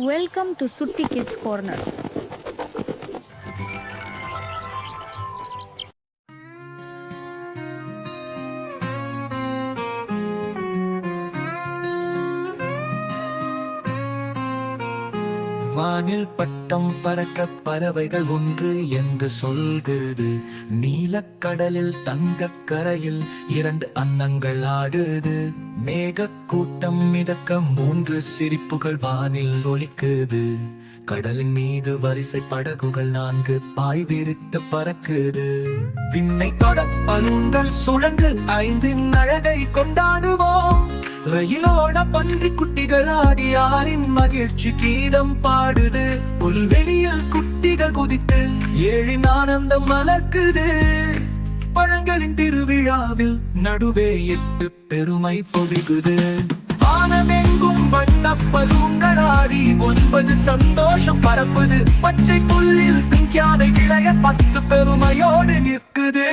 Welcome to Sutti Kids Corner. வானில் பட்டம் பறக்க பறவைகள் ஒன்று என்று சொல்கிறது. நீலக்கடலில் தங்கக் கரையில் இரண்டு அன்னங்கள் ஆடுது. மேகக் கூட்டம் மிதக்க மூன்று சிரிப்புகள் வானில் ஒலிக்குது. கடலின் மீது வரிசை படகுகள் நான்கு பாய் விரித்து பறக்குது. விண்ணை தொட பலூன்கள் சுழன்று ஐந்தின் அழகை கொண்டாடுவோம். ரயிலோட பன்றி குட்டிகள் ஆடி ஆரின் மகிழ்ச்சி கீதம் பாடுது. புல்வெளியில் குட்டிகள் குதித்து ஏழின் ஆனந்தம் மலர்க்குது. பழங்களின் திருவிழாவில் நடுவே எட்டு பெருமை பொடுகுது வானமெங்கும் வண்ண ஒன்பது சந்தோஷம் பரப்புது. பச்சை புல்லில் பிஞ்ஞான இளைய பத்து பெருமையோடு நிற்குது.